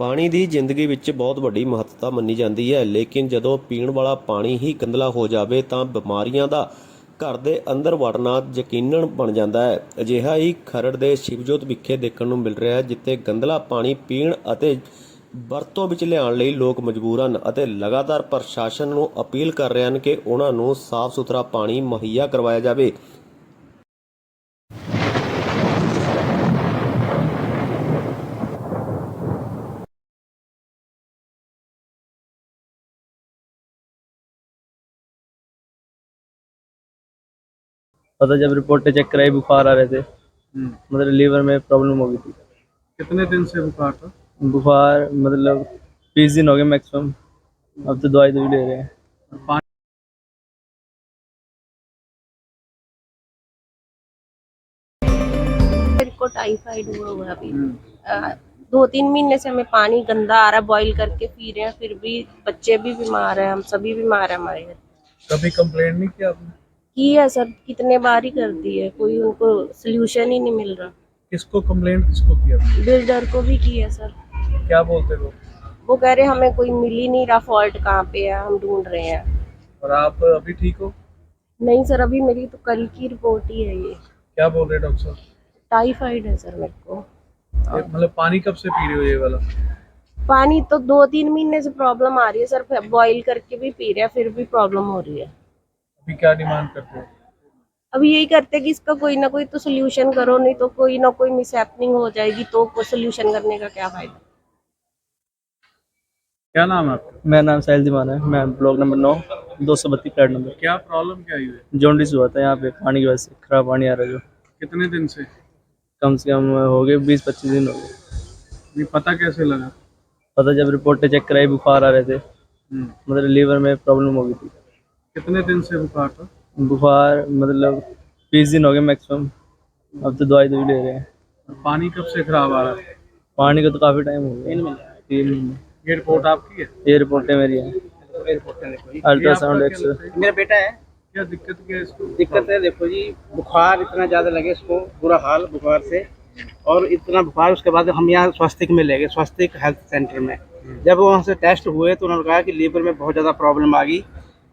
ਪਾਣੀ ਦੀ ਜ਼ਿੰਦਗੀ ਵਿੱਚ ਬਹੁਤ ਵੱਡੀ ਮਹੱਤਤਾ ਮੰਨੀ ਜਾਂਦੀ ਹੈ, ਲੇਕਿਨ ਜਦੋਂ ਪੀਣ ਵਾਲਾ ਪਾਣੀ ਹੀ ਗੰਦਲਾ ਹੋ ਜਾਵੇ ਤਾਂ ਬਿਮਾਰੀਆਂ ਦਾ ਘਰ ਦੇ ਅੰਦਰ ਵੜਨਾ ਯਕੀਨਨ ਬਣ ਜਾਂਦਾ ਹੈ। ਅਜਿਹਾ ਹੀ ਖਰੜ ਦੇ ਸ਼ਿਵਜੋਤ ਵਿਖੇ ਦੇਖਣ ਨੂੰ ਮਿਲ ਰਿਹਾ ਹੈ, ਜਿੱਥੇ ਗੰਦਲਾ ਪਾਣੀ ਪੀਣ ਅਤੇ ਵਰਤੋਂ ਵਿੱਚ ਲਿਆਉਣ ਲਈ ਲੋਕ ਮਜਬੂਰ ਹਨ ਅਤੇ ਲਗਾਤਾਰ ਪ੍ਰਸ਼ਾਸਨ ਨੂੰ ਅਪੀਲ ਕਰ ਰਹੇ ਹਨ ਕਿ ਉਹਨਾਂ ਨੂੰ ਸਾਫ਼ ਸੁਥਰਾ ਪਾਣੀ ਮੁਹੱਈਆ ਕਰਵਾਇਆ ਜਾਵੇ। पता जब रिपोर्टें चेक कराई बुखार आ रहे थे। मतलब लीवर में प्रॉब्लम हो गई थी। कितने दिन से बुखार था? बुखार मतलब बीस दिन हो गए मैक्सिमम अब तो दवाई दवाई ले रहे हैं। को टाइफाइड हुआ हुआ है अभी। दो तीन महीने से हमें पानी गंदा आ रहा है बॉईल करके पी रहे हैं फिर भी बच्चे भी बीमार हैं हम सभी बीमार हैं हमारे घर। कभी कंप्लेंट नहीं किया आपने? की है सर कितने बार ही कर दी है कोई उनको सोल्यूशन ही नहीं मिल रहा। किसको कंप्लेंट किसको किया? बिल्डर को भी की है सर। क्या बोलते लोग वो कह रहे हमें कोई मिल ही नहीं रहा फॉल्ट कहाँ पे है हम ढूंढ रहे हैं। और आप अभी ठीक हो? नहीं सर अभी मेरी तो कल की रिपोर्ट ही है ये। क्या बोल रहे डॉक्टर साहब? टाइफाइड है सर मेरे को। ये मतलब पानी कब से पी रहे हो ये वाला? पानी तो दो तीन महीने से प्रॉब्लम आ रही है सर। बॉईल करके भी पी रहे हैं फिर भी प्रॉब्लम हो रही है। अभी क्या डिमांड करते हो? अभी यही करते हैं कि इसका कोई ना कोई तो सोल्यूशन करो नहीं तो कोई ना कोई मिस हो जाएगी तो सोल्यूशन करने का क्या फ़ायदा? क्या नाम है आपका? मेरा नाम साहिल दीवाना है मैं ब्लॉक नंबर नौ दो सौ बत्तीस फ्लैट नंबर। क्या प्रॉब्लम क्या हुई है? जॉन्डिस हुआ था यहाँ पे पानी की वजह से खराब पानी आ रहा है जो। कितने दिन से? कम से कम हो गए बीस पच्चीस दिन हो गए। ये पता कैसे लगा? पता जब रिपोर्टें चेक कराई बुखार आ रहे थे। हम्म। मतलब लीवर में प्रॉब्लम हो गई थी। कितने दिन से बुखार था? बुखार मतलब बीस दिन हो गए मैक्सिमम। अब तो दवाई दवाई ले रहे हैं। पानी कब से खराब आ रहा है? पानी का तो काफ़ी टाइम हो गया। तीन महीने। ये रिपोर्ट आपकी है? ये रिपोर्टें मेरी हैं। अल्ट्रासाउंड एक्स मेरा बेटा है। क्या दिक्कत क्या है इसको? दिक्कत है देखो जी बुखार इतना ज़्यादा लगे इसको बुरा हाल बुखार से। और इतना बुखार उसके बाद हम यहाँ स्वास्थ्य में ले गए स्वास्थ्य हेल्थ सेंटर में। जब वहाँ से टेस्ट हुए तो उन्होंने कहा कि लीवर में बहुत ज़्यादा प्रॉब्लम आ गई।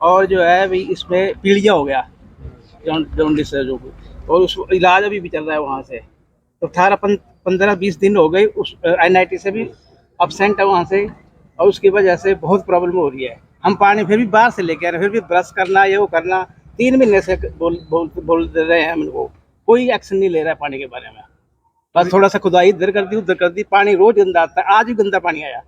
और जो है भी इसमें पीलिया हो गया, जॉन- जॉन्डिस है जो और उस इलाज अभी भी चल रहा है वहाँ से। तो अठारह पंद्रह, बीस दिन हो गए, उस एनआईटी से भी absent है वहाँ से। और उसकी वजह से बहुत प्रॉब्लम हो रही है। हम पानी फिर भी बाहर से लेके आ रहे हैं, फिर भी ब्रश करना, ये वो करना। तीन महीने से बोल बोल बोल दे रहे हैं हम कोई एक्शन नहीं ले रहा है पानी के बारे में। बस थोड़ा सा खुदाई इधर कर दी, उधर कर दी, पानी रोज गंदा आता है। आज भी गंदा पानी आया।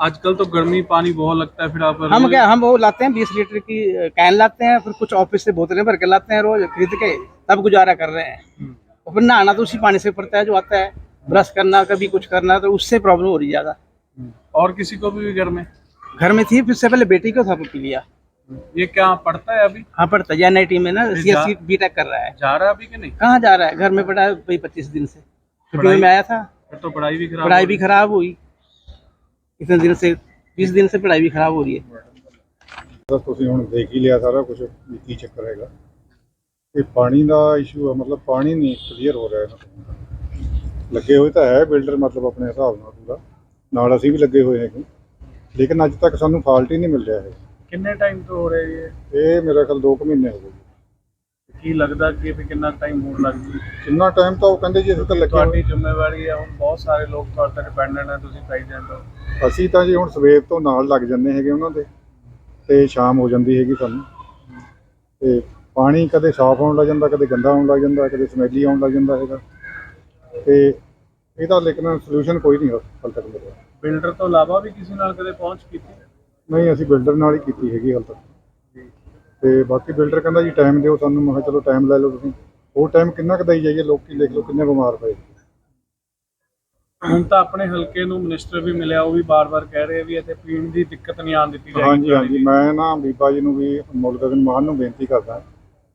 आजकल तो गर्मी पानी बहुत लगता है फिर आप हम क्या हम वो लाते हैं बीस लीटर की कैन लाते हैं फिर कुछ ऑफ़िस से बोतलें भर के लाते हैं रोज खरीद के तब गुजारा कर रहे हैं। और फिर नहाना तो उसी पानी से पड़ता है जो आता है। ब्रश करना कभी कुछ करना तो उससे प्रॉब्लम हो रही ज़्यादा। और किसी को भी घर में? घर में थी फिर से पहले बेटी को था पी लिया। ये क्या पड़ता है अभी? हाँ पढ़ता है एन में ना सी एस बी टेक कर रहा है। जा रहा है अभी कि नहीं? कहाँ जा रहा है? घर में पढ़ा है पच्चीस दिन से। छुट्टियों में आया था। तो पढ़ाई भी खराब पढ़ाई भी खराब हुई। इतने दिन से बीस दिन से पढ़ाई भी खराब हो रही है ਤਾਂ ਤੁਸੀਂ ਹੁਣ ਦੇਖ ਹੀ ਲਿਆ ਸਾਰਾ ਕੁਝ ਵੀ ਕੀ ਚੱਕਰ ਹੈਗਾ ਇਹ ਪਾਣੀ ਦਾ ਇਸ਼ੂ ਹੈ ਮਤਲਬ ਪਾਣੀ ਨਹੀਂ ਕਲੀਅਰ ਹੋ ਰਿਹਾ ਇਹਨਾਂ ਤੋਂ ਲੱਗੇ ਹੋਏ ਤਾਂ ਹੈ ਬਿਲਡਰ ਮਤਲਬ ਆਪਣੇ ਹਿਸਾਬ ਨਾਲ ਪੂਰਾ ਨਾਲ ਅਸੀਂ ਵੀ ਲੱਗੇ ਹੋਏ ਹੈਗੇ ਲੇਕਿਨ ਅੱਜ ਤੱਕ ਸਾਨੂੰ ਫਾਲਟ ਹੀ ਨਹੀਂ ਮਿਲ ਰਿਹਾ ਹੈ ਕਿੰਨੇ ਟਾਈਮ ਤੋਂ ਹੋ ਰਿਹਾ ਇਹ ਇਹ ਮੇਰਾ ਖਿਆਲ 2 ਮਹੀਨੇ ਹੋ ਗਏ ਕੀ ਲੱਗਦਾ ਕਿ ਵੀ ਕਿੰਨਾ ਟਾਈਮ ਹੋਣ ਲੱਗ ਜੂ ਕਿੰਨਾ ਟਾਈਮ ਤਾਂ ਉਹ ਕਹਿੰਦੇ ਜੀ ਅਸੀਂ ਤਾਂ ਲੱਗੇ ਤੁਹਾਡੀ ਹੋਏ ਜ਼ਿੰਮੇਵਾਰੀ ਹੈ ਹੁਣ ਬਹੁਤ ਸਾਰੇ ਲੋਕ ਤੁਹਾਡੇ ਤੇ ਡਿਪੈਂਡੈਂਟ ਹੈ ਤੁਸੀਂ ਪ੍ਰੈਜ਼ੀਡੈਂਟ ਹੋ ਅਸੀਂ ਤਾਂ ਜੀ ਹੁਣ ਸਵੇਰ ਤੋਂ ਨਾਲ ਲੱਗ ਜੰਨੇ ਹੈਗੇ ਉਹਨਾਂ ਦੇ ਤੇ ਸ਼ਾਮ ਹੋ ਜਾਂਦੀ ਹੈਗੀ ਸਾਨੂੰ। ਤੇ ਪਾਣੀ ਕਦੇ ਸਾਫ਼ ਆਉਣ ਲੱਗ ਜਾਂਦਾ ਕਦੇ ਗੰਦਾ ਆਉਣ ਲੱਗ ਜਾਂਦਾ ਕਦੇ ਸਮੈਲੀ ਆਉਣ ਲੱਗ ਜਾਂਦਾ ਹੈਗਾ। ਤੇ ਇਹਦਾ ਲੇਕਿਨ ਸੋਲੂਸ਼ਨ ਕੋਈ ਨਹੀਂ ਹਾਲ ਤੱਕ ਮਿਲਿਆ। ਬਿਲਡਰ ਤੋਂ ਇਲਾਵਾ ਵੀ ਕਿਸੇ ਨਾਲ ਕਦੇ ਪਹੁੰਚ ਕੀਤੀ? ਨਹੀਂ ਅਸੀਂ ਬਿਲਡਰ ਨਾਲ ਹੀ ਕੀਤੀ ਹੈਗੀ ਹਾਲ ਤੱਕ। ਤੇ ਬਾਕੀ ਬਿਲਡਰ ਕਹਿੰਦਾ ਜੀ ਟਾਈਮ ਦਿਓ ਸਾਨੂੰ ਮੈਂ ਕਿਹਾ ਚਲੋ ਟਾਈਮ ਲੈ ਲਓ ਤੁਸੀਂ। ਉਹ ਟਾਈਮ ਕਿੰਨਾ ਕੁ ਦੇਈ ਜਾਈਏ ਲੋਕੀ ਦੇਖ ਲਓ ਕਿੰਨੇ ਬਿਮਾਰ ਪਏ। ਹੁਣ ਤਾਂ ਆਪਣੇ ਹਲਕੇ ਨੂੰ ਮਿਨਿਸਟਰ ਵੀ ਮਿਲਿਆ ਉਹ ਵੀ ਬਾਰ-ਬਾਰ ਕਹਿ ਰਹੇ ਵੀ ਇੱਥੇ ਪੀਣ ਦੀ ਦਿੱਕਤ ਨਹੀਂ ਆਉਣ ਦਿੱਤੀ ਜਾਏਗੀ ਹਾਂਜੀ ਹਾਂਜੀ। ਮੈਂ ਨਾ ਬੀਬਾ ਜੀ ਨੂੰ ਵੀ ਮੁੱਲ ਗਗਨ ਮਾਨ ਨੂੰ ਬੇਨਤੀ ਕਰਦਾ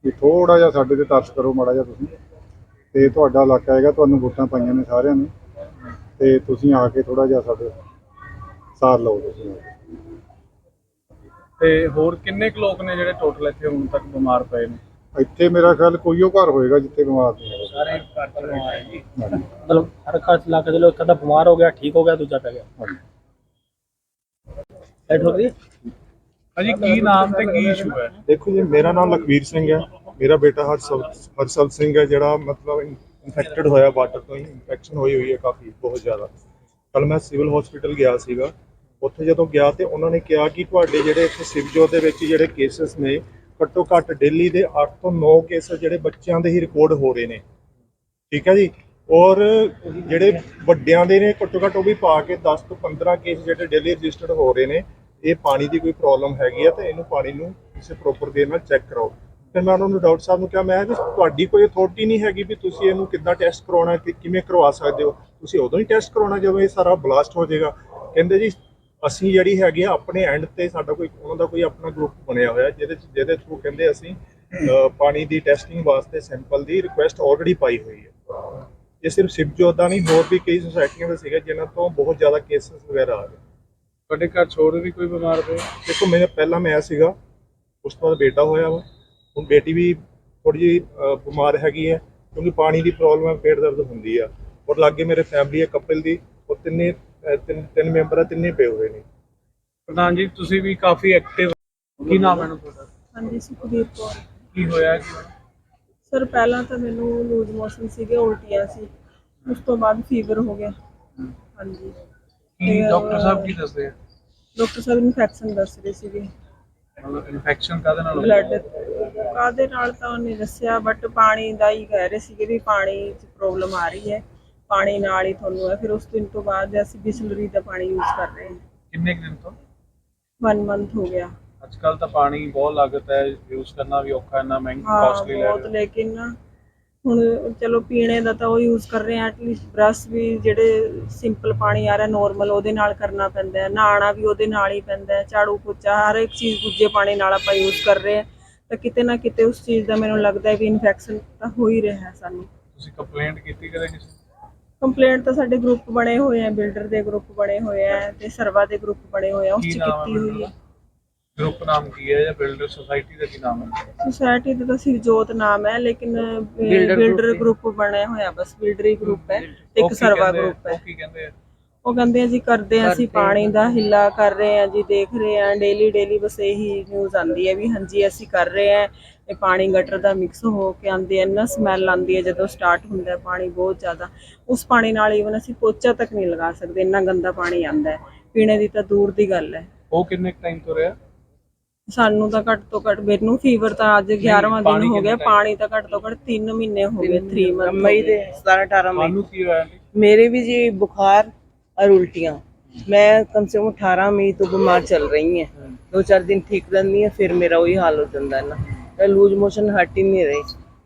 ਕਿ ਥੋੜਾ ਜਿਹਾ ਸਾਡੇ ਤੇ ਤਰਸ ਕਰੋ ਮਾੜਾ ਜਿਹਾ ਤੁਸੀਂ। ਤੇ ਤੁਹਾਡਾ ਇਲਾਕਾ ਹੈਗਾ ਤੁਹਾਨੂੰ ਵੋਟਾਂ ਪਾਈਆਂ ਨੇ ਸਾਰਿਆਂ ਨੇ। ਤੇ ਤੁਸੀਂ ਆ ਕੇ ਥੋੜਾ ਜਿਹਾ ਸਾਡੇ ਸਾਥ ਲਓ ਤੁਸੀਂ। ਤੇ ਹੋਰ ਕਿੰਨੇ ਕੁ ਲੋਕ ਨੇ ਜਿਹੜੇ ਟੋਟਲ ਇੱਥੇ ਹੁਣ ਤੱਕ ਬਿਮਾਰ ਪਏ ਨੇ? ਇੱਥੇ ਮੇਰਾ ਖਿਆਲ ਕੋਈ ਉਹ ਘਰ ਹੋਏਗਾ ਜਿੱਥੇ ਬਿਮਾਰ ਨਹੀਂ ਹੈਗਾ। ਸਾਰੇ ਘਰ ਬਿਮਾਰ ਹੈ ਜੀ। ਹਾਂਜੀ। ਮਤਲਬ ਹਰ ਖਾਸ ਇਲਾਕੇ ਦੇ ਲੋਕ ਅੱਧਾ ਬਿਮਾਰ ਹੋ ਗਿਆ ਠੀਕ ਹੋ ਗਿਆ ਦੂਜਾ ਪੈ ਗਿਆ। ਹਾਂਜੀ। ਐਡ ਹੋ ਗਈ? ਅਜੀ ਕੀ ਨਾਮ ਤੇ ਕੀ ਇਸ਼ੂ ਹੈ? ਦੇਖੋ ਜੀ ਮੇਰਾ ਨਾਮ ਲਖਵੀਰ ਸਿੰਘ ਹੈ। ਮੇਰਾ ਬੇਟਾ ਹਰਸਲ ਹਰਸਲ ਸਿੰਘ ਹੈ ਜਿਹੜਾ ਮਤਲਬ ਇਨਫੈਕਟਡ ਹੋਇਆ ਵਾਟਰ ਤੋਂ ਹੀ ਇਨਫੈਕਸ਼ਨ ਹੋਈ ਹੋਈ ਹੈ ਕਾਫੀ ਬਹੁਤ ਜ਼ਿਆਦਾ। ਕੱਲ ਮੈਂ ਸਿਵਲ ਹਸਪੀਟਲ ਗਿਆ ਸੀਗਾ। ਉੱਥੇ ਜਦੋਂ ਗਿਆ ਤੇ ਉਹਨਾਂ ਨੇ ਕਿਹਾ ਕਿ ਤੁਹਾਡੇ ਜਿਹੜੇ ਇੱਥੇ ਸਿਵਜੋ ਦੇ ਵਿੱਚ ਜਿਹੜੇ ਕੇਸਸ ਨੇ ਘੱਟੋ ਘੱਟ ਡੇਲੀ ਦੇ 8 ਤੋਂ 9 ਕੇਸ ਜਿਹੜੇ ਬੱਚਿਆਂ ਦੇ ਹੀ ਰਿਕਾਰਡ ਹੋ ਰਹੇ ਨੇ। ਠੀਕ ਹੈ ਜੀ? ਔਰ ਜਿਹੜੇ ਵੱਡਿਆਂ ਦੇ ਨੇ, ਘੱਟੋ ਘੱਟ ਉਹ ਵੀ ਪਾ ਕੇ 10 ਤੋਂ 15 ਕੇਸ ਜਿਹੜੇ ਡੇਲੀ ਰਜਿਸਟਰਡ ਹੋ ਰਹੇ ਨੇ, ਇਹ ਪਾਣੀ ਦੀ ਕੋਈ ਪ੍ਰੋਬਲਮ ਹੈਗੀ ਆ ਤੇ ਇਹਨੂੰ ਪਾਣੀ ਨੂੰ ਕਿਸੇ ਪ੍ਰੋਪਰ ਵੇ ਨਾਲ ਚੈੱਕ ਕਰਾਓ। ਫਿਰ ਮੈਂ ਉਹਨਾਂ ਨੂੰ ਡਾਕਟਰ ਸਾਹਿਬ ਨੂੰ ਕਿਹਾ, ਮੈਂ ਵੀ ਤੁਹਾਡੀ ਕੋਈ ਅਥਾਰਟੀ ਨਹੀਂ ਹੈਗੀ ਵੀ ਤੁਸੀਂ ਇਹਨੂੰ ਕਿੱਦਾਂ ਟੈਸਟ ਕਰਾਉਣਾ, ਕਿ ਕਿਵੇਂ ਕਰਵਾ ਸਕਦੇ ਹੋ। ਤੁਸੀਂ ਉਦੋਂ ਹੀ ਟੈਸਟ ਕਰਾਉਣਾ ਜਦੋਂ ਇਹ ਸਾਰਾ ਬਲਾਸਟ ਹੋ ਜਾਏਗਾ। ਕਹਿੰਦੇ ਜੀ ਅਸੀਂ ਜਿਹੜੀ ਹੈਗੀ ਆ ਆਪਣੇ ਐਂਡ ਤੇ ਸਾਡਾ ਕੋਈ ਉਹਨਾਂ ਦਾ ਕੋਈ ਆਪਣਾ ਗਰੁੱਪ ਬਣਿਆ ਹੋਇਆ ਜਿਹਦੇ ਚ ਜਿਹਦੇ ਥਰੂ ਕਹਿੰਦੇ ਅਸੀਂ ਪਾਣੀ ਦੀ ਟੈਸਟਿੰਗ ਵਾਸਤੇ ਸੈਂਪਲ ਦੀ ਰਿਕੁਐਸਟ ਆਲਰੇਡੀ ਪਾਈ ਹੋਈ ਹੈ। ਇਹ ਸਿਰਫ ਸਿਵਜੋਤ ਦਾ ਨਹੀਂ ਹੋਰ ਵੀ ਕਈ ਸੁਸਾਇਟੀਆਂ ਦੇ ਸੀਗੇ ਜਿਨ੍ਹਾਂ ਤੋਂ ਬਹੁਤ ਜ਼ਿਆਦਾ ਕੇਸਸ ਵਗੈਰਾ ਆ ਗਏ। ਤੁਹਾਡੇ ਘਰ ਛੋੜ ਵੀ ਕੋਈ ਬਿਮਾਰ ਪਿਆ ਦੇਖੋ ਮੇਰੇ ਪਹਿਲਾਂ ਮੈਂ ਸੀਗਾ ਉਸ ਤੋਂ ਬਾਅਦ ਬੇਟਾ ਹੋਇਆ ਵਾ। ਹੁਣ ਬੇਟੀ ਵੀ ਥੋੜੀ ਜਿਹੀ ਬਿਮਾਰ ਹੈਗੀ ਹੈ ਕਿਉਂਕਿ ਪਾਣੀ ਦੀ ਪ੍ਰੋਬਲਮ ਹੈ ਪੇਟ ਦਰਦ ਹੁੰਦੀ ਆ। ਔਰ ਲਾਗੇ ਮੇਰੇ ਫੈਮਿਲੀ ਹੈ ਕਪਲ ਦੀ ਉਹ ਤਿੰਨੇ ਅਹ, ਤਿੰਨ ਤਿੰਨ ਮੈਂਬਰ ਆ ਤਿੰਨੇ ਪਏ ਹੋਏ ਨੇ। ਪ੍ਰਧਾਨ ਜੀ ਤੁਸੀਂ ਵੀ ਕਾਫੀ ਐਕਟਿਵ ਕੀ ਨਾਮ ਹੈ ਨਾ ਤੁਹਾਡਾ ਹਾਂਜੀ ਸੁਖਦੀਪ ਕੌਰ। ਕੀ ਹੋਇਆ? ਕੀ ਸਰ ਪਹਿਲਾਂ ਤਾਂ ਮੈਨੂੰ ਲੂਜ਼ ਮੋਸ਼ਨ ਸੀਗੇ ਉਲਟੀਆਂ ਸੀ। ਉਸ ਤੋਂ ਬਾਅਦ ਫੀਵਰ ਹੋ ਗਿਆ। ਹਾਂਜੀ। ਕੀ ਡਾਕਟਰ ਸਾਹਿਬ ਕੀ ਦੱਸਦੇ ਆ? ਡਾਕਟਰ ਸਾਹਿਬ ਇਨਫੈਕਸ਼ਨ ਦੱਸ ਰਹੇ ਸੀਗੇ। ਮਤਲਬ ਇਨਫੈਕਸ਼ਨ ਕਾਦੇ ਨਾਲ ਹੋਈ? ਬਲੱਡ ਕਾਦੇ ਨਾਲ ਤਾਂ ਉਹਨੇ ਦੱਸਿਆ ਬਟ ਪਾਣੀ ਦਾ ਹੀ ਕਹਿ ਰਹੇ ਸੀਗੇ ਵੀ ਪਾਣੀ 'ਚ ਪ੍ਰੋਬਲਮ ਆ ਰਹੀ ਹੈ। ਪਾਣੀ ਨਾਲ ਹੀ ਤੁਹਾਨੂੰ ਹੈ ਫਿਰ ਉਸ ਦਿਨ ਤੋਂ ਬਾਅਦ ਅਸੀਂ ਬਿਸਲਰੀ ਦਾ ਪਾਣੀ ਯੂਜ਼ ਕਰ ਰਹੇ ਹਾਂ। ਕਿੰਨੇ ਕੁ ਦਿਨ ਤੋਂ? 1 ਮੰਥ ਹੋ ਗਿਆ। ਅੱਜ ਕੱਲ ਤਾਂ ਪਾਣੀ ਬਹੁਤ ਲਾਗਤ ਹੈ ਯੂਜ਼ ਕਰਨਾ ਵੀ ਔਖਾ ਹੈ ਨਾ ਮਹਿੰਗੀ ਹਾਂ ਕਾਸਟਲੀ ਲੈ ਬਹੁਤ ਲੇਕਿਨ ਨਾ ਹੁਣ ਚਲੋ ਪੀਣੇ ਦਾ ਤਾਂ ਉਹ ਯੂਜ਼ ਕਰ ਰਹੇ ਆ ਐਟਲੀਸਟ ਬਰਸ਼ ਵੀ ਜਿਹੜੇ ਸਿੰਪਲ ਪਾਣੀ ਆ ਰਿਹਾ ਨਾਰਮਲ ਉਹਦੇ ਨਾਲ ਕਰਨਾ ਪੈਂਦਾ ਹੈ ਨਹਾਣਾ ਵੀ ਉਹਦੇ ਨਾਲ ਹੀ ਪੈਂਦਾ ਹੈ ਝਾੜੂ ਪੋਚਾ ਹਰ ਇੱਕ ਚੀਜ਼ ਦੂਜੇ ਪਾਣੀ ਨਾਲ ਆਪਾਂ ਯੂਜ਼ ਕਰ ਰਹੇ ਆ ਤਾਂ ਕਿਤੇ ਨਾ ਕਿਤੇ ਉਸ ਚੀਜ਼ ਦਾ ਮੈਨੂੰ ਲੱਗਦਾ ਹੈ ਵੀ ਇਨਫੈਕਸ਼ਨ ਤਾਂ ਹੋ ਹੀ ਰਿਹਾ ਹੈ ਸਾਨੂੰ। ਤੁਸੀਂ ਕੰਪਲੇਂਟ ਕੀਤੀ ਕਦੇ ਕਿਸੇ ਕੰਪਲੇਂਟ ਤਾਂ ਸਾਡੇ ਗਰੁੱਪ ਬਣੇ ਹੋਏ ਆ ਬਿਲਡਰ ਦੇ ਗਰੁੱਪ ਬਣੇ ਹੋਏ ਆ ਤੇ ਸਰਵਾ ਦੇ ਗਰੁੱਪ ਬਣੇ ਹੋਏ ਆ ਉਸ ਕੀ ਚ ਨਾਮ ਹੈ ਕੀਤੀ ਹੋਈ ਹੈ ਗਰੁੱਪ ਨਾਮ ਕੀ ਹੈ ਜਾਂ ਬਿਲਡਰ ਸੁਸਾਇਟੀ ਦਾ ਕੀ ਨਾਮ ਹੈ? ਸੋਸਾਇਟੀ ਦਾ ਤਾਂ ਸਿਰਜੋਤ ਨਾਮ ਹੈ ਲੇਕਿਨ ਬਿਲਡਰ ਗਰੁੱਪ ਬਣਿਆ ਹੋਇਆ ਬਸ ਬਿਲਡਰੀ ਗਰੁੱਪ ਹੈ ਤੇ ਉਹ ਇੱਕ ਕੀ ਸਰਵਾ ਕਹਿੰਦੇ? ਗਰੁੱਪ ਹੈ। ਉਹ ਕੀ ਕਹਿੰਦੇ ਆ? ਉਹ ਕਹਿੰਦੇ ਆ ਜੀ ਕਰਦੇ ਆ ਅਸੀਂ ਪਾਣੀ ਦਾ ਹਿੱਲਾ ਕਰ ਰਹੇ ਆ ਜੀ ਦੇਖ ਰਹੇ ਆ ਡੇਲੀ ਡੇਲੀ ਬਸ ਇਹੀ ਨਿਊਜ਼ ਆਂਦੀ ਹੈ ਵੀ ਹਾਂਜੀ ਅਸੀਂ ਕਰ ਰਹੇ ਆ। ਇਹ ਪਾਣੀ ਗਟਰ ਦਾ ਮਿਕਸ ਹੋ ਕੇ ਆਂਦੇ ਇੰਨਾ ਸਮੈਲ ਆਂਦੀ ਹੈ ਜਦੋਂ ਸਟਾਰਟ ਹੁੰਦਾ ਪਾਣੀ ਬਹੁਤ ਜ਼ਿਆਦਾ। ਉਸ ਪਾਣੀ ਨਾਲ ਈਵਨ ਅਸੀਂ ਪੋਚਾ ਤੱਕ ਨਹੀਂ ਲਗਾ ਸਕਦੇ ਇੰਨਾ ਗੰਦਾ ਪਾਣੀ ਆਂਦਾ ਹੈ। ਪੀਣੇ ਦੀ ਤਾਂ ਦੂਰ ਦੀ ਗੱਲ ਹੈ। ਉਹ ਕਿੰਨੇ ਟਾਈਮ ਤੋਂ ਰਿਹਾ? ਸਾਨੂੰ ਤਾਂ ਘੱਟ ਤੋਂ ਘੱਟ ਮੈਨੂੰ ਫੀਵਰ ਤਾਂ ਅੱਜ 11ਵਾਂ ਦਿਨ ਹੋ ਗਿਆ ਪਾਣੀ ਤਾਂ ਘੱਟ ਤੋਂ ਘੱਟ 3 ਮਹੀਨੇ ਹੋ ਗਏ 3 ਮੰਥ ਮਈ ਦੇ 17 18 ਮਈ। ਤੁਹਾਨੂੰ ਕੀ ਹੋਇਆ ਮੇਰੇ ਵੀ ਜੀ ਬੁਖਾਰ और उल्टियाँ मैं कम से कम अठारह मई तो बीमार चल रही हैं दो चार दिन ठीक रहती है फिर मेरा वही हाल हो जाता है ना मैं लूज मोशन हट ही नहीं रही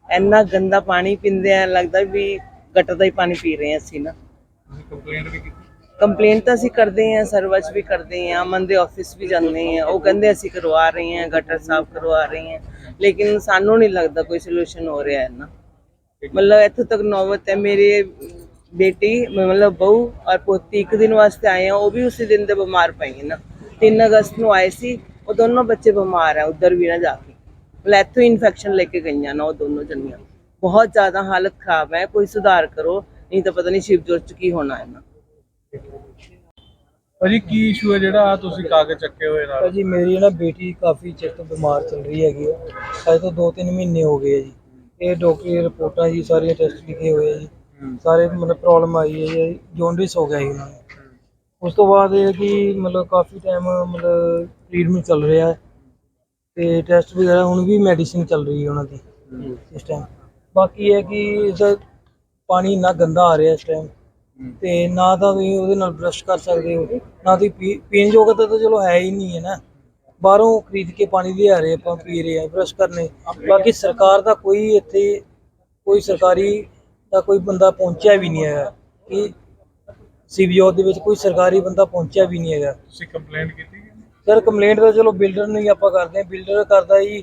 ਇੰਨਾ ਗੰਦਾ ਪਾਣੀ ਪੀਂਦੇ ਆ ਲੱਗਦਾ ਵੀ ਗਟਰ ਦਾ ਹੀ ਪਾਣੀ ਪੀ ਰਹੇ ਆ ਅਸੀਂ ਨਾ ਤੁਸੀਂ ਕੰਪਲੇਂਟ ਵੀ ਕੀਤੀ ਕੰਪਲੇਂਟ ਤਾਂ ਅਸੀਂ ਕਰਦੇ ਆ ਸਰਵਜ ਵੀ ਕਰਦੇ ਆ ਅਮਨ ਦੇ ਆਫਿਸ ਵੀ ਜਾਂਦੇ ਆ ਉਹ ਕਹਿੰਦੇ ਅਸੀਂ ਕਰਵਾ ਰਹੇ ਆ ਗਟਰ ਸਾਫ਼ ਕਰਵਾ ਰਹੇ ਆ ਲੇਕਿਨ ਸਾਨੂੰ ਨਹੀਂ ਲੱਗਦਾ ਕੋਈ ਸੋਲੂਸ਼ਨ ਹੋ ਰਿਹਾ ਹੈ ਨਾ मतलब ਇੱਥੋਂ ਤੱਕ ਨੌਬਤ ਹੈ ਮੇਰੇ ਬੇਟੀ ਮਤਲਬ ਬਹੂ ਔਰ ਪੋਤੀ ਇੱਕ ਦਿਨ ਵਾਸਤੇ ਆਏ ਆ ਉਹ ਵੀ ਉਸੇ ਦਿਨ ਦੇ ਬਿਮਾਰ ਪਈ ਹੈ ਨਾ। 3 ਅਗਸਤ ਨੂੰ ਆਏ ਸੀ ਉਹ ਦੋਨੋਂ ਬੱਚੇ ਬਿਮਾਰ ਆ ਉਧਰ ਵੀ ਨਾ ਜਾ ਕੇ। ਮਤਲਬ ਇੱਥੋਂ ਇਨਫੈਕਸ਼ਨ ਲੈ ਕੇ ਗਈਆਂ ਨਾ ਉਹ ਦੋਨੋਂ ਜਣੀਆਂ। ਬਹੁਤ ਜ਼ਿਆਦਾ ਹਾਲਤ ਖਰਾਬ ਹੈ ਕੋਈ ਸੁਧਾਰ ਕਰੋ ਨਹੀਂ ਤਾਂ ਪਤਾ ਨਹੀਂ ਸ਼ਿਵਜੋਤ ਚ ਕੀ ਹੋਣਾ ਹੈ ਨਾ ਭਾਜੀ ਕੀ ਇਸ਼ੂ ਹੈ ਜਿਹੜਾ ਤੁਸੀਂ ਕਾਗਜ਼ ਚੱਕੇ ਹੋਏ ਨਾਲ? ਜੀ ਮੇਰੀ ਨਾ ਬੇਟੀ ਕਾਫੀ ਚਿਰ ਤੋਂ ਬਿਮਾਰ ਚੱਲ ਰਹੀ ਹੈਗੀ ਹੈ। ਅਜੇ ਤੋਂ 2-3 ਮਹੀਨੇ ਹੋ ਗਏ ਆ ਜੀ। ਇਹ ਡਾਕਟਰੀ ਰਿਪੋਰਟਾਂ ਜੀ ਸਾਰੀਆਂ ਟੈਸਟ ਲਿਖੇ ਹੋਏ ਆ ਜੀ। ਸਾਰੇ ਮਤਲਬ ਪ੍ਰੋਬਲਮ ਆਈ ਹੈ ਜੀ ਜੌਂਡਿਸ ਹੋ ਗਿਆ ਜੀ ਉਹਨਾਂ ਨੂੰ। ਉਸ ਤੋਂ ਬਾਅਦ ਇਹ ਹੈ ਕਿ ਮਤਲਬ ਕਾਫੀ ਟਾਈਮ ਮਤਲਬ ਟ੍ਰੀਟਮੈਂਟ ਚੱਲ ਰਿਹਾ ਹੈ ਤੇ ਟੈਸਟ ਵਗੈਰਾ ਹੁਣ ਵੀ ਮੈਡੀਸਿਨ ਚੱਲ ਰਹੀ ਹੈ ਉਹਨਾਂ ਦੀ ਇਸ ਟਾਈਮ ਬਾਕੀ ਇਹ ਹੈ ਕਿ ਇਹਦਾ ਪਾਣੀ ਇੰਨਾ ਗੰਦਾ ਆ ਰਿਹਾ ਇਸ ਟਾਈਮ ਤੇ ਨਾ ਤਾਂ ਤੁਸੀਂ ਉਹਦੇ ਨਾਲ ਬਰਸ਼ ਕਰ ਸਕਦੇ ਹੋ, ਨਾ ਤੁਸੀਂ ਪੀਣ ਯੋਗ ਤਾਂ ਚਲੋ ਹੈ ਹੀ ਨਹੀਂ ਹੈ ਨਾ। ਬਾਹਰੋਂ ਖਰੀਦ ਕੇ ਪਾਣੀ ਲਿਆ ਰਹੇ ਆਪਾਂ ਪੀ ਰਹੇ ਆ ਬਰਸ਼ ਕਰਨੇ। ਬਾਕੀ ਸਰਕਾਰ ਦਾ ਕੋਈ ਇੱਥੇ ਕੋਈ ਸਰਕਾਰੀ ਦਾ ਕੋਈ ਬੰਦਾ ਪਹੁੰਚਿਆ ਵੀ ਨਹੀਂ ਹੈਗਾ। ਕਿ ਸਿਵਜੋਤ ਦੇ ਵਿੱਚ ਕੋਈ ਸਰਕਾਰੀ ਬੰਦਾ ਪਹੁੰਚਿਆ ਵੀ ਨਹੀਂ ਹੈਗਾ। ਤੁਸੀਂ ਕੰਪਲੇਂਟ ਕੀਤੀ ਕਿ ਨਹੀਂ? ਸਰ ਕੰਪਲੇਂਟ ਤਾਂ ਚਲੋ ਬਿਲਡਰ ਨੂੰ ਹੀ ਆਪਾਂ ਕਰਦੇ ਹਾਂ। ਬਿਲਡਰ ਕਰਦਾ ਜੀ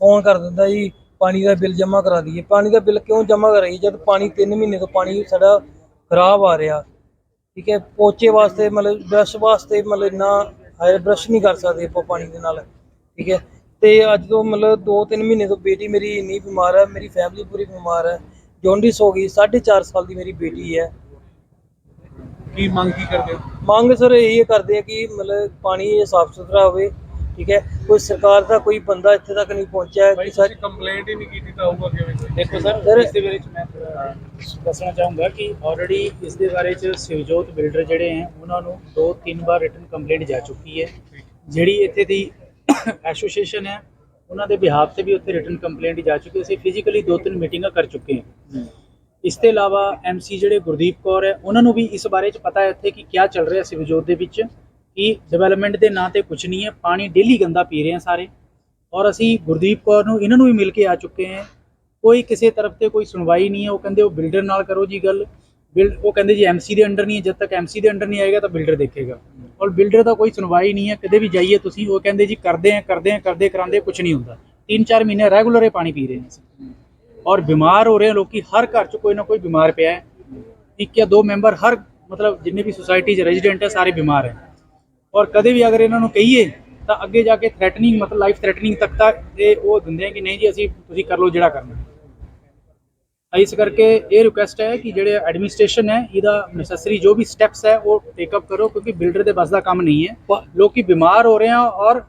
ਫੋਨ ਕਰ ਦਿੰਦਾ ਜੀ ਪਾਣੀ ਦਾ ਬਿੱਲ ਜਮ੍ਹਾਂ ਕਰਾ ਦਈਏ। ਪਾਣੀ ਦਾ ਬਿੱਲ ਕਿਉਂ ਜਮ੍ਹਾਂ ਕਰਾਈਏ? ਜਦ ਪਾਣੀ 3 ਮਹੀਨੇ ਤੋਂ ਪਾਣੀ ਸਾਡਾ ਖਰਾਬ ਆ ਰਿਹਾ। ਠੀਕ ਹੈ ਪੋਚੇ ਵਾਸਤੇ ਮਤਲਬ ਬ੍ਰਸ਼ ਵਾਸਤੇ ਮਤਲਬ ਇੰਨਾ ਹਾਇਰ ਬ੍ਰਸ਼ ਨਹੀਂ ਕਰ ਸਕਦੇ ਆਪਾਂ ਪਾਣੀ ਦੇ ਨਾਲ। ਠੀਕ ਹੈ ਤੇ ਅੱਜ ਤੋਂ ਮਤਲਬ 2-3 ਮਹੀਨੇ ਤੋਂ ਬੇਟੀ ਮੇਰੀ ਇੰਨੀ ਬਿਮਾਰ ਹੈ ਮੇਰੀ ਫੈਮਿਲੀ ਪੂਰੀ ਬਿਮਾਰ ਹੈ। ਜੌਂਡਿਸ ਹੋ ਗਈ 4.5 ਸਾਲ ਦੀ ਮੇਰੀ ਬੇਟੀ ਹੈ। ਕੀ ਮੰਗ ਕੀ ਕਰਦੇ ਹੋ? ਮੰਗ ਸਰ ਇਹ ਕਰਦੇ ਆ ਕਿ ਮਤਲਬ ਪਾਣੀ ਇਹ ਸਾਫ਼ ਸੁਥਰਾ ਹੋਵੇ ਠੀਕ ਹੈ। ਕੋਈ ਸਰਕਾਰ ਦਾ ਕੋਈ ਬੰਦਾ ਇੱਥੇ ਤੱਕ ਨਹੀਂ ਪਹੁੰਚਿਆ ਕਿ ਸਰ ਕੰਪਲੇਂਟ ਹੀ ਨਹੀਂ ਕੀਤੀ ਤਾਂ ਹੋਊਗਾ ਕਿਵੇਂ ਕੋਈ? ਦੇਖੋ ਸਰ- ਸਰ ਇਸ ਦੇ ਬਾਰੇ ਚ ਮੈਂ ਦੱਸਣਾ ਚਾਹੂੰਗਾ ਕਿ ਆਲਰੇਡੀ ਇਸ ਦੇ ਬਾਰੇ ਚ ਸਿਵਜੋਤ ਬਿਲਡਰ ਜਿਹੜੇ ਹੈ ਉਹਨਾਂ ਨੂੰ ਦੋ ਤਿੰਨ ਵਾਰ ਰਿਟਨ ਕੰਪਲੇਂਟ ਜਾ ਚੁੱਕੀ ਹੈ। ਜਿਹੜੀ ਇੱਥੇ ਦੀ ਐਸੋਸੀਏਸ਼ਨ ਹੈ ਉਹਨਾਂ ਦੇ ਬਿਹਾਫ ਤੇ ਵੀ ਉੱਥੇ ਰਿਟਨ ਕੰਪਲੇਂਟ ਜਾ ਚੁੱਕੀ ਅਸੀਂ ਫਿਜ਼ੀਕਲੀ ਦੋ ਤਿੰਨ ਮੀਟਿੰਗਾਂ ਕਰ ਚੁੱਕੇ ਹਾਂ। ਇਸ ਤੋਂ ਇਲਾਵਾ ਐਮਸੀ ਜਿਹੜੇ ਗੁਰਦੀਪ ਕੌਰ ਹੈ, ਉਹਨਾਂ ਨੂੰ ਵੀ ਇਸ ਬਾਰੇ ਚ ਪਤਾ ਹੈ ਇੱਥੇ ਕਿ ਕੀ ਚੱਲ ਰਿਹਾ ਸਿਵਜੋਤ ਦੇ ਵਿੱਚ, ਕਿ ਡਿਵੈਲਪਮੈਂਟ ਦੇ ਨਾਂ ਤੇ ਕੁਝ ਨਹੀਂ ਹੈ, ਪਾਣੀ ਡੇਲੀ ਗੰਦਾ ਪੀ ਰਹੇ ਆ ਸਾਰੇ। ਔਰ ਅਸੀਂ ਗੁਰਦੀਪ ਕੌਰ ਨੂੰ ਇਹਨਾਂ ਨੂੰ ਵੀ ਮਿਲ ਕੇ ਆ ਚੁੱਕੇ ਹਾਂ। ਕੋਈ ਕਿਸੇ ਤਰਫ ਤੇ ਕੋਈ ਸੁਣਵਾਈ ਨਹੀਂ ਹੈ, ਉਹ ਕਹਿੰਦੇ ਉਹ ਬਿਲਡਰ ਨਾਲ ਕਰੋ ਜੀ ਗੱਲ। ਬਿਲ ਉਹ ਕਹਿੰਦੇ ਜੀ ਐਮਸੀ ਦੇ ਅੰਡਰ ਨਹੀਂ ਹੈ, ਜਦ ਤੱਕ ਐਮਸੀ ਦੇ ਅੰਡਰ ਨਹੀਂ ਆਏਗਾ ਤਾਂ ਬਿਲਡਰ ਦੇਖੇਗਾ। ਔਰ ਬਿਲਡਰ ਦਾ ਕੋਈ ਸੁਣਵਾਈ ਨਹੀਂ ਹੈ, ਕਦੇ ਵੀ ਜਾਈਏ ਤੁਸੀਂ, ਉਹ ਕਹਿੰਦੇ ਜੀ ਕਰਦੇ ਆ ਕਰਦੇ ਆ ਕਰਦੇ ਕਰਾਂਦੇ ਕੁਝ ਨਹੀਂ ਹੁੰਦਾ। 3-4 ਮਹੀਨੇ ਰੈਗੂਲਰ ਇਹ ਪਾਣੀ ਪੀ ਰਹੇ ਨੇ ਅਸੀਂ। ਔਰ ਬਿਮਾਰ ਹੋ ਰਹੇ ਆ ਲੋਕੀ, ਹਰ ਘਰ 'ਚ ਕੋਈ ਨਾ ਕੋਈ ਬਿਮਾਰ ਪਿਆ ਹੈ। ਇੱਕ ਜਾਂ ਦੋ ਮੈਂਬਰ ਹਰ, ਮਤਲਬ ਜਿੰਨੇ ਵੀ ਸੁਸਾਇਟੀ 'ਚ ਰੈਜ਼ੀਡੈਂਟ ਹੈ, ਸਾਰੇ ਬਿਮਾਰ ਹੈ। ਔਰ ਕਦੇ ਵੀ ਅਗਰ ਇਹਨਾਂ ਨੂੰ ਕਹੀਏ, ਤਾਂ ਅੱਗੇ ਜਾ ਕੇ ਥ੍ਰੈਟਨਿੰਗ ਮਤਲਬ ਲਾਈਫ ਥ੍ਰੈਟਨਿੰਗ ਤੱਕ ਤਾਂ ਇਹ ਉਹ ਦਿੰਦੇ ਆ ਕਿ ਨਹੀਂ ਜੀ, ਅਸੀਂ, ਤੁਸੀਂ ਕਰ ਲਓ ਜਿਹੜਾ ਕਰਨਾ। ਹੈ। ਇਸ ਕਰਕੇ ਇਹ ਰਿਕੁਐਸਟ ਹੈ ਕਿ ਜਿਹੜੇ ਐਡਮਿਨਿਸਟ੍ਰੇਸ਼ਨ ਹੈ ਇਹਦਾ ਨੈਸੈਸਰੀ ਜੋ ਵੀ ਸਟੈਪਸ ਹੈ ਉਹ ਟੇਕ ਅਪ ਕਰੋ ਕਿਉਂਕਿ ਬਿਲਡਰ ਦੇ ਬਸ ਦਾ ਕੰਮ ਨਹੀਂ ਹੈ ਲੋਕੀ ਬਿਮਾਰ ਹੋ ਰਹੇ ਆ ਔਰ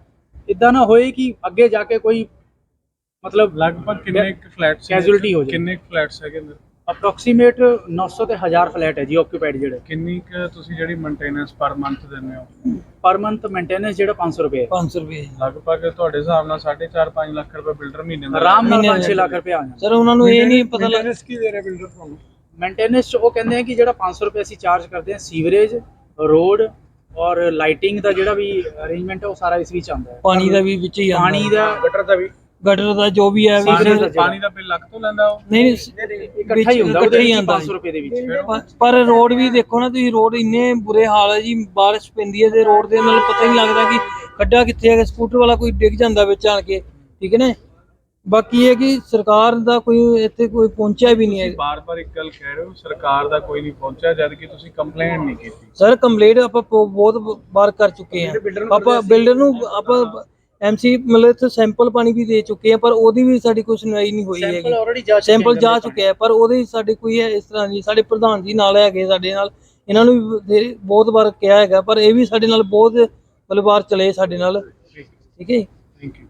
ਇਦਾਂ ਨਾ ਹੋਏ ਕਿ ਅੱਗੇ ਜਾ ਕੇ ਕੋਈ ਮਤਲਬ ਲਗਭਗ ਕਿੰਨੇ ਫਲੈਟਸ Casualty ਹੋ ਜਾਏ। ਕਿੰਨੇ ਫਲੈਟਸ ਹੈਗੇ ਨੇ? ਅਪਰੋਕਸੀਮੇਟ 900 ਤੇ 1000 ਫਲੈਟ ਹੈ ਜੀ ਆਕਿਊਪਾਈਡ ਜਿਹੜੇ। ਕਿੰਨੀ ਕੁ ਤੁਸੀਂ ਜਿਹੜੀ ਮੇਨਟੇਨੈਂਸ ਪਰ ਮੰਥ ਦਿੰਦੇ ਹੋ? ਪਰ ਮੰਥ ਮੇਨਟੇਨੈਂਸ ਜਿਹੜਾ 500 ਰੁਪਏ ਹੈ। 500 ਰੁਪਏ ਜੀ। ਲਗਭਗ ਤੁਹਾਡੇ ਹਿਸਾਬ ਨਾਲ 4.5 5 ਲੱਖ ਰੁਪਏ ਬਿਲਡਰ ਮਹੀਨੇ ਦਾ ਆਰਾਮ ਨਾਲ ਮਹੀਨੇ 5-6 ਲੱਖ ਰੁਪਏ ਆ ਜਾਂਦਾ। ਸਰ ਉਹਨਾਂ ਨੂੰ ਇਹ ਨਹੀਂ ਪਤਾ ਲੱਗ ਕੀ ਦੇ ਰਿਹਾ ਬਿਲਡਰ ਤੁਹਾਨੂੰ? ਮੇਨਟੇਨੈਂਸ ਉਹ ਕਹਿੰਦੇ ਆ ਕਿ ਜਿਹੜਾ 500 ਰੁਪਏ ਅਸੀਂ ਚਾਰਜ ਕਰਦੇ ਹਾਂ ਸੀਵਰੇਜ ਰੋਡ ਔਰ ਲਾਈਟਿੰਗ ਦਾ ਜਿਹੜਾ ਵੀ ਅਰੇਂਜਮੈਂਟ ਹੈ ਉਹ ਸਾਰਾ ਇਸ ਵਿੱਚ ਆਉਂਦਾ ਹੈ। ਪਾਣੀ ਦਾ ਵੀ ਵਿੱਚ ਹੀ ਆਉਂਦਾ ਪਾਣੀ ਦਾ ਗਟਰ ਦਾ ਵੀ। ਗਟਰ ਦਾ ਜੋ ਵੀ ਹੈ ਦਾ ਜਿਹੜਾ- ਪਾਣੀ ਦਾ ਬਿੱਲ ਲੱਖ ਤੋਂ ਲੈਂਦਾ ਉਹ? ਨਹੀਂ ਨਹੀਂ ਇਕੱਠਾ ਹੀ ਹੁੰਦਾ ਉਹਦੇ ਹੀ ਵਿੱਚ ਆਉਂਦਾ 500 ਰੁਪਏ ਦੇ ਵਿੱਚ। ਪਰ ਰੋਡ ਵੀ ਦੇਖੋ ਨਾ ਤੁਸੀਂ ਰੋਡ ਇੰਨੇ ਬੁਰੇ ਹਾਲ ਹੈ ਜੀ ਬਾਰਿਸ਼ ਪੈਂਦੀ ਹੈ ਤੇ ਰੋਡ ਦੇ ਨਾਲ ਪਤਾ ਹੀ ਨਹੀਂ ਲੱਗਦਾ ਕਿ ਖੱਡਾ ਕਿੱਥੇ ਹੈ ਸਕੂਟਰ ਵਾਲਾ ਕੋਈ ਡਿੱਗ ਜਾਂਦਾ ਵਿੱਚ ਆਣ ਕੇ ਠੀਕ ਹੈ ਨਾ? ਬਾਕੀ ਇਹ ਕਿ ਸਰਕਾਰ ਦਾ ਕੋਈ ਇੱਥੇ ਕੋਈ ਪਹੁੰਚਿਆ ਵੀ ਨਹੀਂ ਹੈ। ਬਾਰ-ਬਾਰ ਇੱਕ ਗੱਲ ਕਹਿ ਰਹੇ ਹੋ ਸਰਕਾਰ ਦਾ ਕੋਈ ਨਹੀਂ ਪਹੁੰਚਿਆ ਜਦ ਕਿ ਤੁਸੀਂ ਕੰਪਲੇਂਟ ਨਹੀਂ ਕੀਤੀ। ਸਰ ਕੰਪਲੀਟ ਆਪਾਂ ਬਹੁਤ ਵਾਰ ਕਰ ਚੁੱਕੇ ਹਾਂ। ਆਪਾਂ ਬਿਲਡਰ ਨੂੰ ਆਪਾਂ ਐਮਸੀ ਮਤਲਬ ਇੱਥੇ ਸੈਂਪਲ ਪਾਣੀ ਵੀ ਦੇ ਚੁੱਕੇ ਆ ਪਰ ਉਹਦੀ ਵੀ ਸਾਡੀ ਕੋਈ ਸੁਣਵਾਈ ਨਹੀਂ ਹੋਈ ਸੈਂਪਲ ਹੈਗੀ। ਆਲਰੇਡੀ ਜਾ ਚੁੱਕੇ ਸੈਂਪਲ ਜਾ ਚੁੱਕਿਆ ਹੈ, ਪਰ ਉਹਦੇ ਸਾਡੀ ਕੋਈ ਹੈ ਇਸ ਤਰ੍ਹਾਂ ਦੀ ਸਾਡੇ ਪ੍ਰਧਾਨ ਜੀ ਨਾਲ ਹੈਗੇ ਸਾਡੇ ਨਾਲ ਇਹਨਾਂ ਨੂੰ ਵੀ ਬਥੇਰੇ- ਬਹੁਤ ਵਾਰ ਕਿਹਾ ਹੈਗਾ ਪਰ ਇਹ ਵੀ ਸਾਡੇ ਨਾਲ ਬਹੁਤ ਮਤਲਬ ਵਾਰ ਚਲੇ ਸਾਡੇ ਨਾਲ। ਠੀਕ ਹੈ ਜੀ? Thank you